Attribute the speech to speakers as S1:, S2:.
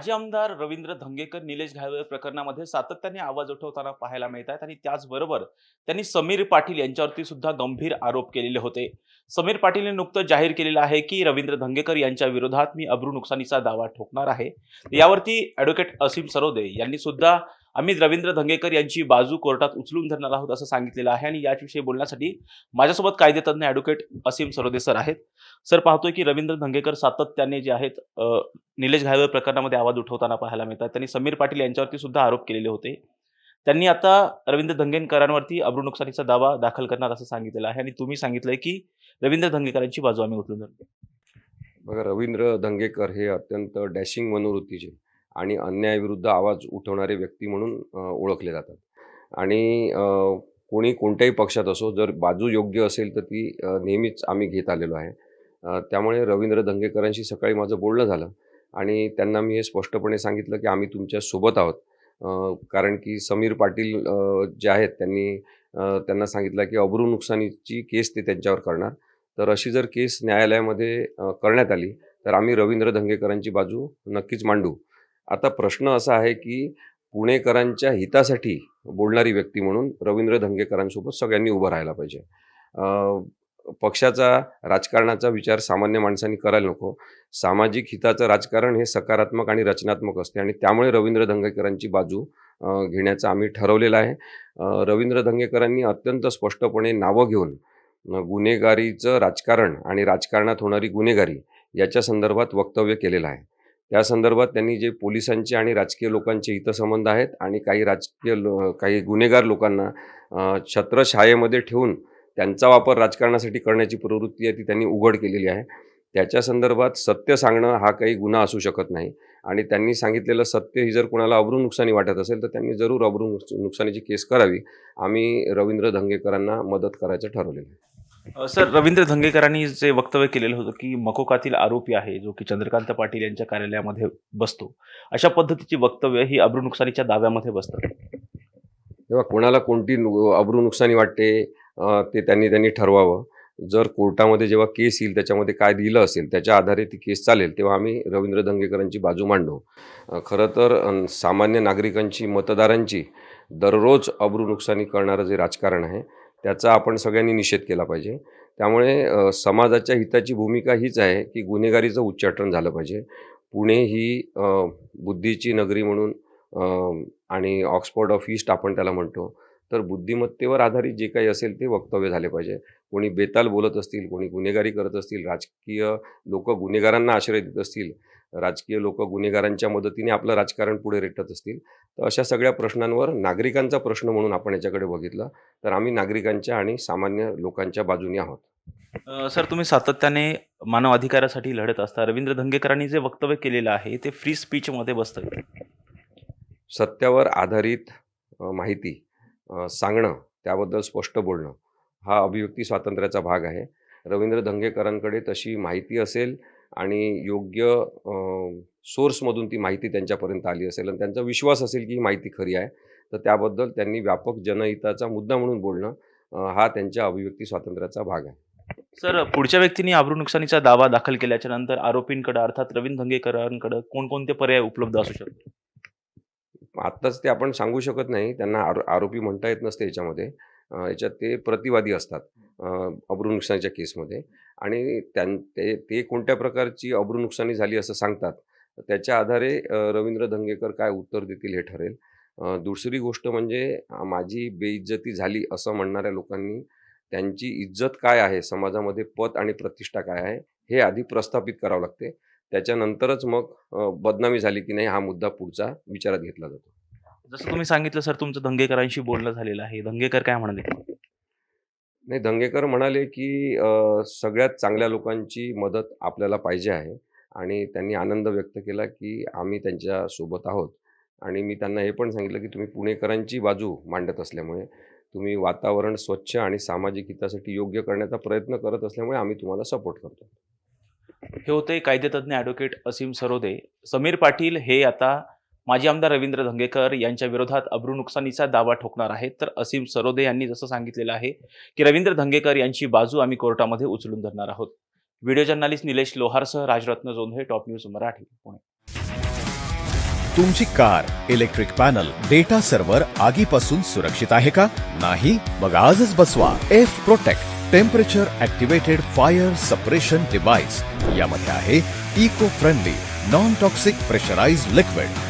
S1: माजी आमदार रवींद्र धंगेकर निलेश घायवळ प्रकरणामध्ये सातत्याने आवाज उठवताना पाहायला मिळत आहेत आणि त्याचबरोबर त्यांनी समीर पाटील यांच्यावरती सुद्धा गंभीर आरोप केलेले होते. समीर पाटीलने नुकतं जाहीर केलेलं आहे की रवींद्र धंगेकर यांच्या विरोधात मी अब्रू नुकसानीचा दावा ठोकणार आहे. यावरती ॲडव्होकेट असीम सरोदे यांनी सुद्धा आम्ही रवींद्र धंगेकर यांची बाजू कोर्टात उचलून धरणार आहोत असं सांगितलेलं आहे. आणि याविषयी बोलण्यासाठी माझ्यासोबत कायदेतज्ञ ॲडव्होकेट असीम सरोदे सर आहेत. सर पाहतोय की रवींद्र धंगेकर सातत्याने जे आहेत निलेश घायवळ प्रकरणामध्ये आवाज उठवताना पाहायला मिळतात. त्यांनी समीर पाटील यांच्यावरती सुद्धा आरोप केलेले होते. त्यांनी आता रवींद्र धंगेकरांवरती अब्रू नुकसानीचा दावा दाखल करणार असं सांगितलेलं आहे. आणि तुम्ही सांगितलंय की रवींद्र धंगेकरांची बाजू आम्ही उचलून धरतो.
S2: बघा रवींद्र धंगेकर हे अत्यंत डॅशिंग मनोवृत्तीचे आणि अन्यायाविरुद्ध आवाज उठवणारे व्यक्ती म्हणून ओळखले जातात. आणि कोणी कोणत्याही पक्षात असो जर बाजू योग्य असेल तर ती नेहमीच आम्ही घेत आलेलो आहे. त्यामुळे रवींद्र धंगेकरांशी सकाळी माझं बोलणं झालं आणि त्यांना मी हे स्पष्टपणे सांगितलं की आम्ही तुमच्यासोबत आहोत. कारण की समीर पाटील जे आहेत त्यांनी त्यांना सांगितलं की अब्रू नुकसानीची केस ते त्यांच्यावर करणार. तर अशी जर केस न्यायालयामध्ये करण्यात आली तर आम्ही रवींद्र धंगेकरांची बाजू नक्कीच मांडू. आता प्रश्न असा आहे की पुणेकरांच्या हितासाठी बोलणारी व्यक्ती म्हणून रवींद्र धंगेकरांसोबत सगळ्यांनी उभं राहायला पाहिजे. पक्षाचा राजकारणाचा विचार सामान्य माणसांनी करायला नको. सामाजिक हिताचं राजकारण हे सकारात्मक आणि रचनात्मक असते आणि त्यामुळे रवींद्र धंगेकरांची बाजू घेण्याचं आम्ही ठरवलेलं आहे. रवींद्र धंगेकरांनी अत्यंत स्पष्टपणे नावं घेऊन गुन्हेगारीचं राजकारण आणि राजकारणात होणारी गुन्हेगारी याच्या संदर्भात वक्तव्य केलेलं आहे. या संदर्भात त्यांनी जे पोलिसांचे आणि राजकीय लोकांचे हितसंबंध आहेत आणि काही राजकीय लो काही गुन्हेगार लोकांना छत्रशाळेमध्ये छत्रछायेमध्ये ठेवून त्यांचा वापर राजकारणासाठी करण्याची प्रवृत्ती आहे ती त्यांनी उघड केलेली आहे. त्याच्या संदर्भात सत्य सांगणं हा काही गुन्हा असू शकत नाही. आणि त्यांनी सांगितलेलं सत्य ही जर कोणाला अब्रू नुकसानी वाटत असेल तर त्यांनी जरूर अब्रू नुकस- नुकसानीची केस करावी. आम्ही रवींद्र धंगेकरांना मदत करायचं ठरवलेलं आहे.
S1: सर रवींद्र धंगेकरांनी जे वक्तव्य केलेलं होतं की मकोकातील आरोपी आहे जो की चंद्रकांत पाटील यांच्या कार्यालयामध्ये बसतो अशा पद्धतीची वक्तव्य ही अब्रू नुकसानीच्या दाव्यामध्ये बसतात.
S2: तेव्हा कोणाला कोणती अब्रू नुकसानी वाटते ते त्यांनी त्यांनी ठरवावं. जर कोर्टामध्ये जेव्हा केस येईल त्याच्यामध्ये काय दिलं असेल त्याच्या आधारे ती केस चालेल तेव्हा आम्ही रवींद्र धंगेकरांची बाजू मांडू. खरं तर सामान्य नागरिकांची मतदारांची दररोज अब्रू नुकसानी करणारं जे राजकारण आहे त्याचा आपण सगळ्यांनी निषेध केला पाहिजे. त्यामुळे समाजाच्या हिताची भूमिका हीच आहे की गुन्हेगारीचं उच्चाटन झालं पाहिजे. पुणे ही बुद्धीची नगरी म्हणून आणि ऑक्सफोर्ड ऑफ ईस्ट आपण त्याला म्हणतो. तर बुद्धिमत्तेवर आधारित जे काही असेल ते वक्तव्य झाले पाहिजे. कोणी बेताल बोलत असतील कोणी गुन्हेगारी करत असतील राजकीय लोक गुन्हेगारांना आश्रय देत असतील राजकीय लोक गुन्हेगारांच्या मदतीने आपलं राजकारण पुढे रेटत असतील. तर अशा सगळ्या प्रश्नांवर नागरिकांचा प्रश्न म्हणून आपण याच्याकडे बघितलं. तर आम्ही नागरिकांच्या आणि सामान्य लोकांच्या बाजूने आहोत.
S1: सर तुम्ही सातत्याने मानव अधिकारासाठी लढत असता. रवींद्र धंगेकरांनी जे वक्तव्य केलेलं आहे ते फ्री स्पीचमध्ये बसतं
S2: सत्यावर आधारित माहिती सांगणं त्याबद्दल स्पष्ट बोलणं हा अभिव्यक्ती स्वातंत्र्याचा भाग आहे. रवींद्र धंगेकरांकडे तशी माहिती असेल आणि योग्य सोर्समधून ती माहिती त्यांच्यापर्यंत आली असेल आणि त्यांचा विश्वास असेल की ही माहिती खरी आहे तर त्याबद्दल त्यांनी व्यापक जनहिताचा मुद्दा म्हणून बोलणं हा त्यांच्या अभिव्यक्ती स्वातंत्र्याचा भाग आहे.
S1: सर पुढच्या व्यक्तींनी आबरू नुकसानीचा दावा दाखल केल्याच्यानंतर आरोपींकडे अर्थात रवींद्र धंगेकरांकडे कोणकोणते पर्याय उपलब्ध असू शकतात?
S2: आत्ताच ते आपण सांगू शकत नाही. त्यांना आरो आरोपी म्हणता येत नसते याच्यामध्ये. याच्यात ते प्रतिवादी असतात अब्रू नुकसानीच्या केसमध्ये. आणि त्यां ते ते कोणत्या प्रकारची अब्रू नुकसानी झाली असं सांगतात. त्याच्या आधारे रवींद्र धंगेकर काय उत्तर देतील हे ठरेल. दुसरी गोष्ट म्हणजे माझी बेइज्जती झाली असं म्हणणाऱ्या लोकांनी त्यांची इज्जत काय आहे? समाजामध्ये पत आणि प्रतिष्ठा काय आहे? हे आधी प्रस्थापित करावं लागते. त्याच्यानंतरच मग बदनामी झाली की नाही हा मुद्दा पुढचा विचारात घेतला जातो.
S1: जसं तुम्ही सांगितलं सर तुमचं धंगेकरांशी बोलणं झालेलं आहे. धंगेकर काय म्हणाले?
S2: नाही दंगेकर म्हणाले की अ, सगळ्यात चांगल्या लोकांची मदत आपल्याला पाहिजे आहे. आणि त्यांनी आनंद व्यक्त केला की आम्ही त्यांच्यासोबत आहोत. आणि मी त्यांना हे पण सांगितलं की तुम्ही पुणेकरांची बाजू मांडत असल्यामुळे तुम्ही वातावरण स्वच्छ आणि सामाजिक हितासाठी योग्य करण्याचा प्रयत्न करत असल्यामुळे आम्ही तुम्हाला सपोर्ट करतो.
S1: हे होते कायदेतज्ञ ॲडव्होकेट असीम सरोदे. समीर पाटील हे आता माजी आमदार रवींद्र धंगेकर यांच्या विरोधात अब्रू नुकसानीचा दावा ठोकणार आहेत. तर असीम सरोदे यांनी जसं सांगितलेलं आहे की रवींद्र धंगेकर यांची बाजू आम्ही कोर्टामध्ये उचलून धरणार आहोत. व्हिडिओ जर्नालिस्ट निलेश लोहारसह राजरत्न जोंधळे टॉप न्यूज मराठी पुणे.
S3: तुमची car electric panel data server आगीपासून सुरक्षित आहे का? नाही? मग आजच बसवा. F protect temperature activated fire suppression device. यामध्ये आहे eco friendly non toxic pressurise liquid.